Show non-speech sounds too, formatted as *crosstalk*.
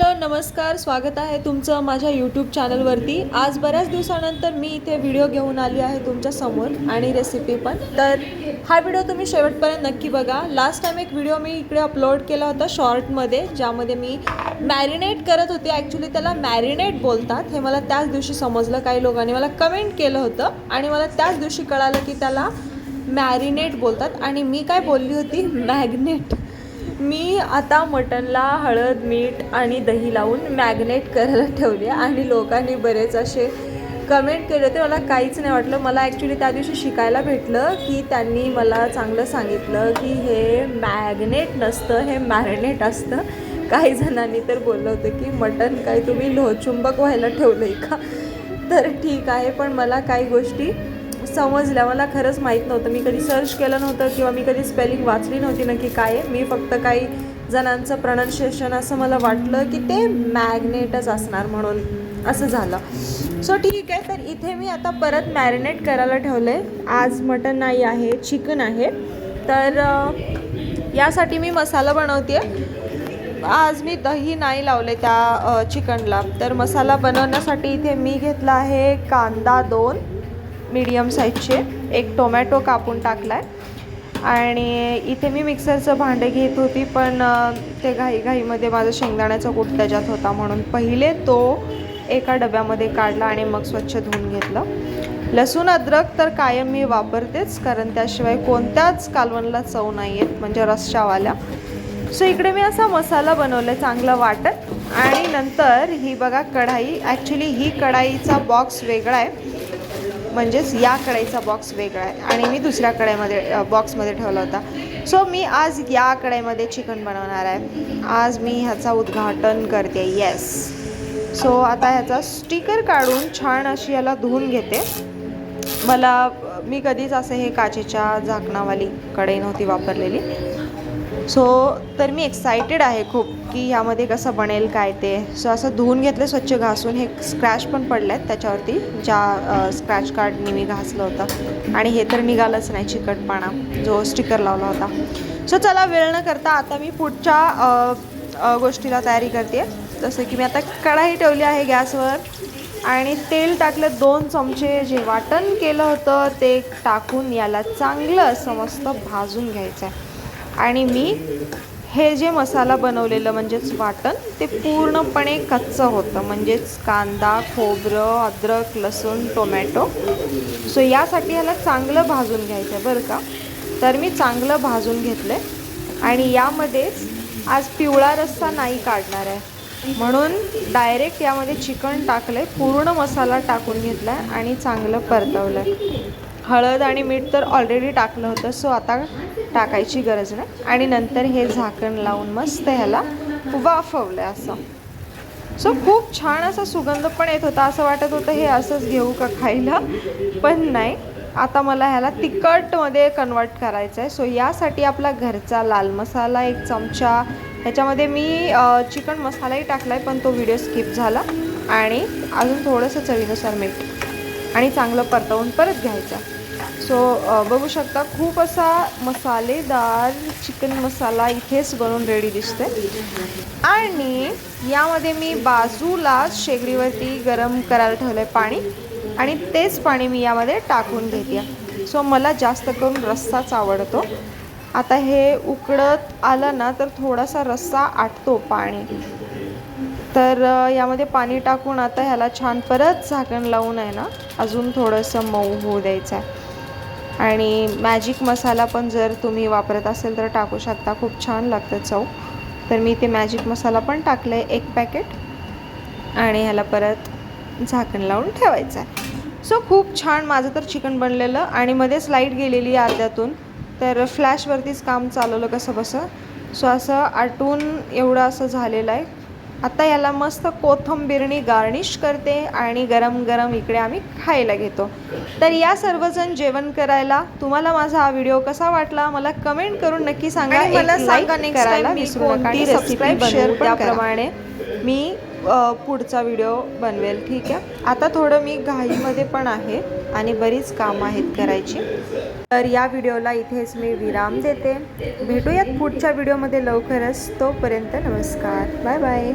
Hello नमस्कार स्वागत आहे तुमचं माझ्या यूट्यूब चॅनलवरती आज बऱ्याच दिवसानंतर मी इथे व्हिडिओ घेऊन आली आहे तुमच्यासमोर आणि रेसिपी पण. तर हा व्हिडिओ तुम्ही शेवटपर्यंत नक्की बघा. लास्ट टाइम एक व्हिडिओ मी इकडे अपलोड केला होता शॉर्टमध्ये ज्यामध्ये मी मॅरिनेट करत होते. ॲक्च्युली त्याला मॅरिनेट बोलतात. हे मला त्याच दिवशी समजलं काही लोकांनी. मला कमेंट केलं होतं आणि मला त्याच दिवशी कळालं की त्याला मॅरिनेट बोलतात. आणि मी काय बोलली होती? *laughs* मॅग्नेट मी आता मटनला हळद मीठ आणि दही लावून मॅग्नेट करायला ठेवले आणि लोकांनी बरेच असे कमेंट केले होते. मला काहीच नाही वाटलं. मला ॲक्च्युली त्या दिवशी शिकायला भेटलं की त्यांनी मला चांगलं सांगितलं की हे मॅग्नेट नसतं हे मॅरिनेट असतं. काही जणांनी तर बोललं होतं की मटन काय तुम्ही लोहचुंबक व्हायला ठेवलं आहे का? तर ठीक आहे पण मला काही गोष्टी समजल्या मला खरंच माहीत नव्हतं. मी कधी सर्च केलं नव्हतं किंवा मी कधी स्पेलिंग वाचली नव्हती नक्की काय आहे. मी फक्त काही जणांचं प्रनन्शिएशन असं मला वाटलं की ते मॅग्नेटच असणार म्हणून असं झालं. सो ठीक आहे. तर इथे मी आता परत मॅरिनेट करायला ठेवलं आहे आज मटन नाही आहे चिकन आहे. तर यासाठी मी मसाला बनवते आज मी दही नाही लावले त्या चिकनला तर मसाला बनवण्यासाठी इथे मी घेतला आहे कांदा दोन. मीडियम साईजचे एक टोमॅटो कापून टाकला आहे आणि इथे मी मिक्सरचं भांडे घेत होती पण ते घाईघाईमध्ये माझा शेंगदाण्याचा कूट त्याच्यात होता म्हणून पहिले तो एका डब्यामध्ये काढला आणि मग स्वच्छ धुवून घेतलं. लसूण अद्रक तर कायम मी वापरतेच कारण त्याशिवाय कोणत्याच कालवणला चव नाही आहेत म्हणजे रस्शावाल्या. सो इकडे मी असा मसाला बनवला चांगला वाटत. आणि नंतर ही बघा कढाई ॲक्च्युली ही कढाईचा बॉक्स वेगळा आहे. म्हणजेच या कढईचा बॉक्स वेगळा आहे. आणि मी दुसऱ्या कढईमध्ये बॉक्समध्ये ठेवला होता. सो मी आज या कढईमध्ये चिकन बनवणार आहे. आज मी ह्याचा उद्घाटन करते. येस सो आता ह्याचा स्टिकर काढून छान अशी याला धुवून घेते. मला मी कधीच असं हे काचेच्या झाकणावाली कढई नव्हती वापरलेली. सो तर मी एक्सायटेड आहे खूप की ह्यामध्ये कसं बनेल काय ते. सो असं धुवून घेतलं स्वच्छ घासून हे स्क्रॅच पण पडले आहेत त्याच्यावरती ज्या स्क्रॅच कार्डनी मी घासलं होतं. आणि हे तर निघालंच नाही चिकटपणा जो स्टिकर लावला होता. सो चला वेळ न करता आता मी पुढच्या गोष्टीला तयारी करते जसं की मी आता कढाई ठेवली आहे गॅसवर. आणि तेल टाकलं दोन चमचे जे वाटण केलं होतं ते टाकून याला चांगलं असं मस्त भाजून घ्यायचं आहे आणि मी हे जे मसाला बनवलेलं म्हणजेच वाटण ते पूर्णपणे कच्चं होतं. म्हणजेच कांदा खोबरं अद्रक लसूण टोमॅटो. सो यासाठी ह्याला चांगलं भाजून घ्यायचं आहे बरं का? तर मी चांगलं भाजून घेतलं आहे आणि यामध्येच आज पिवळा रस्सा नाही काढणार आहे. म्हणून डायरेक्ट यामध्ये चिकन टाकलं आहे पूर्ण मसाला टाकून घेतला आहे आणि चांगलं परतवलं आहे हळद आणि मीठ तर ऑलरेडी टाकलं होतं सो आता टाकायची गरज नाही. आणि नंतर हे झाकण लावून मस्त ह्याला वाफवलं आहे असं. सो खूप छान असा सुगंध पण येत होता. असं वाटत होतं हे असंच घेऊ का खायला? पण नाही. आता मला ह्याला तिखटमध्ये कन्वर्ट करायचं आहे सो यासाठी आपला घरचा लाल मसाला एक चमचा. ह्याच्यामध्ये मी चिकन मसालाही टाकला आहे पण तो व्हिडिओ स्किप झाला. आणि अजून थोडंसं चवीनुसार मीठ. आणि चांगलं परतवून परत घ्यायचं. सो बघू शकता खूप असा मसालेदार चिकन मसाला इथेच बनवून रेडी दिसते आणि यामध्ये मी बाजूला शेगडीवरती गरम करायला ठेवलं आहे पाणी आणि तेच पाणी मी यामध्ये टाकून घेते. सो मला जास्त करून रस्साच आवडतो. आता हे उकडत आलं ना तर थोडासा रस्सा आटतो पाणी. तर यामध्ये पाणी टाकून आता ह्याला छान परत झाकण लावून आहे ना अजून थोडंसं मऊ होऊ द्यायचं आहे. आणि मॅजिक मसाला पण जर तुम्ही वापरत असेल तर टाकू शकता. खूप छान लागतं चव. तर मी ते मॅजिक मसाला पण टाकलं आहे एक पॅकेट आणि ह्याला परत झाकण लावून ठेवायचं आहे सो खूप छान माझं तर चिकन बनलेलं आणि मध्येच लाइट गेलेली आहे अर्ध्यातून. तर फ्लॅशवरतीच काम चालवलं कसं बसं सो असं आटून एवढं असं झालेलं आहे. आता याला मस्त कोथंबीरनी गार्निश करते आणि गरम गरम इकडे आम्ही खायला घेतो. तर या सर्वजण जेवण करायला तुम्हाला माझा हा व्हिडिओ कसा वाटला? मला कमेंट करून नक्की सांगा. मला सांगा करायला विसरू नका आणि सबस्क्राईब शेअर. त्याप्रमाणे मी पुढचा व्हिडिओ बनवेल ठीक आहे? आता थोडं मी घाईमध्ये पण आहे आणि बरीच कामं आहेत करायची. तर या व्हिडिओला इथेच मी विराम देते. भेटूयात पुढच्या व्हिडिओमध्ये लवकरच. तोपर्यंत नमस्कार. Bye bye.